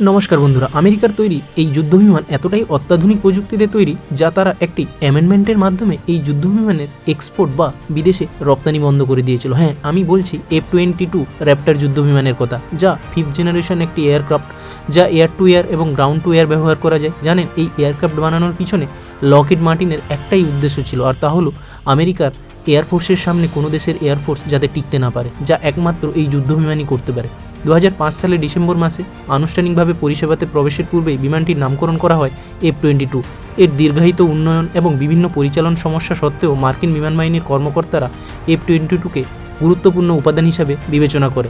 নমস্কার বন্ধুরা, আমেরিকার তৈরি এই যুদ্ধবিমান এতটাই অত্যাধুনিক প্রযুক্তিতে তৈরি যা তারা একটি অ্যামেন্ডমেন্টের মাধ্যমে এই যুদ্ধবিমানের এক্সপোর্ট বা বিদেশে রপ্তানি বন্ধ করে দিয়েছিল। হ্যাঁ আমি বলছি এফ টোয়েন্টি টু র্যাপ্টার যুদ্ধবিমানের কথা, যা ফিফথ জেনারেশন একটি এয়ারক্রাফট যা এয়ার টু এয়ার এবং গ্রাউন্ড টু এয়ার ব্যবহার করা যায়। জানেন, এই এয়ারক্রাফট বানানোর পিছনে লকেট মার্টিনের একটাই উদ্দেশ্য ছিল, আর তা হলো আমেরিকার এয়ারফোর্সের সামনে কোনো দেশের এয়ারফোর্স যাতে টিকতে না পারে, যা একমাত্র এই যুদ্ধবিমানই করতে পারে। দু সালের ডিসেম্বর মাসে আনুষ্ঠানিকভাবে পরিষেবাতে প্রবেশের পূর্বেই বিমানটির নামকরণ করা হয় এফ টোয়েন্টি টু এর দীর্ঘায়িত উন্নয়ন এবং বিভিন্ন পরিচালন সমস্যা সত্ত্বেও মার্কিন বিমান বাহিনীর কর্মকর্তারা এফ টোয়েন্টি টুকে গুরুত্বপূর্ণ উপাদান হিসাবে বিবেচনা করে।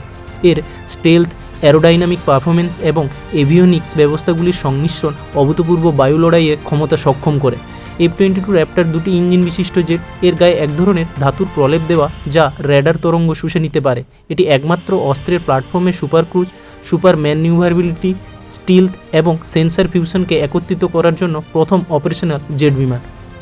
এর স্টেলথ, অ্যারোডাইনামিক পারফরমেন্স এবং এভিওনিক্স ব্যবস্থাগুলির সংমিশ্রণ অভূতপূর্ব বায়ু লড়াইয়ে ক্ষমতা সক্ষম করে। এফ টোয়েন্টি টু র্যাপ্টার দুটি ইঞ্জিন বিশিষ্ট জেট। এর গায়ে এক ধরনের ধাতুর প্রলেপ দেওয়া, যা র্যাডার তরঙ্গ শুষে নিতে পারে। এটি একমাত্র অস্ত্রের প্ল্যাটফর্মে super cruise super manoeuvrability stealth এবং সেন্সার ফিউশনকে একত্রিত করার জন্য প্রথম অপারেশনাল জেট বিমান।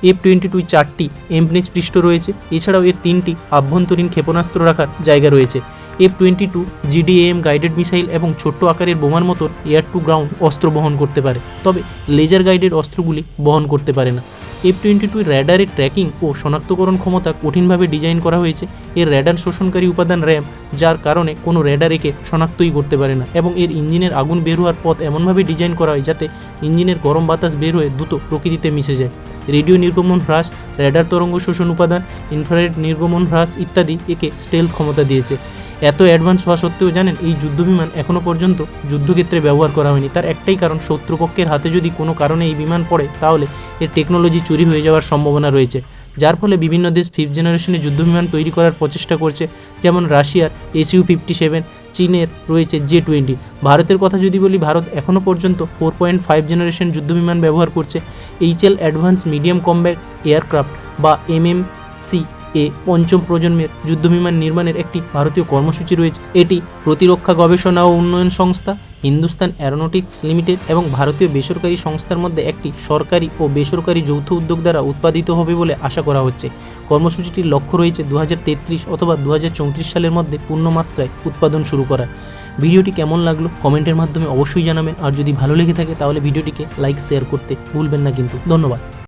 এফ টোয়েন্টি টু চারটি এমপ্নেজ পৃষ্ঠ রয়েছে। এছাড়াও এর তিনটি আভ্যন্তরীণ ক্ষেপণাস্ত্র রাখার জায়গা রয়েছে। F twenty two JDAM guided missile এবং ছোট্ট আকারের বোমার মতন এয়ার টু গ্রাউন্ড অস্ত্র বহন করতে পারে। তবে লেজার গাইডেড অস্ত্রগুলি বহন করতে পারে না। এফ টোয়েন্টি টু র্যাডারের ট্র্যাকিং ও শনাক্তকরণ ক্ষমতা কঠিনভাবে ডিজাইন করা হয়েছে। এর র্যাডার শোষণকারী উপাদান র্যাম যার কারণে কোনো র্যাডার একে শনাক্তই করতে পারে না এবং এর ইঞ্জিনের আগুন বের হওয়ার পথ এমনভাবে ডিজাইন করা হয় যাতে ইঞ্জিনের গরম বাতাস বের হয়ে দ্রুত প্রকৃতিতে মিশে যায়। রেডিও নির্গমন হ্রাস র্যাডার তরঙ্গ শোষণ উপাদান ইনফ্রারেড নির্গমন হ্রাস ইত্যাদি একে স্টেলথ ক্ষমতা দিয়েছে। এত অ্যাডভান্স হওয়া সত্ত্বেও জানেন, এই যুদ্ধবিমান এখনও পর্যন্ত যুদ্ধক্ষেত্রে ব্যবহার করা হয়নি। তার একটাই কারণ, শত্রুপক্ষের হাতে যদি কোনো কারণে এই বিমান পড়ে, তাহলে এর টেকনোলজি চুরি হয়ে যাওয়ার সম্ভাবনা রয়েছে। যার ফলে বিভিন্ন দেশ ফিফথ জেনারেশনের যুদ্ধবিমান তৈরি করার প্রচেষ্টা করছে, যেমন রাশিয়ার এসইউ ফিফটি সেভেন চীনের রয়েছে জে টোয়েন্টি ভারতের কথা যদি বলি, ভারত এখনও পর্যন্ত ফোর পয়েন্ট ফাইভ জেনারেশন যুদ্ধবিমান ব্যবহার করছে। HAL advance medium combat aircraft বা এমএমসি এ পঞ্চম প্রজন্মের যুদ্ধবিমান নির্মাণের একটি ভারতীয় কর্মসূচি রয়েছে। এটি প্রতিরক্ষা গবেষণা ও উন্নয়ন সংস্থা হিন্দুস্তান অ্যারোনটিক্স লিমিটেড এবং ভারতীয় বেসরকারি সংস্থার মধ্যে একটি সরকারি ও বেসরকারি যৌথ উদ্যোগ দ্বারা উৎপাদিত হবে বলে আশা করা হচ্ছে। কর্মসূচিটির লক্ষ্য রয়েছে দু হাজার তেত্রিশ অথবা দু হাজার চৌত্রিশ সালের মধ্যে পূর্ণমাত্রায় উৎপাদন শুরু করা ভিডিওটি কেমন লাগল কমেন্টের মাধ্যমে অবশ্যই জানাবেন। আর যদি ভালো লেগে থাকে তাহলে ভিডিওটিকে লাইক, শেয়ার করতে ভুলবেন না কিন্তু। ধন্যবাদ।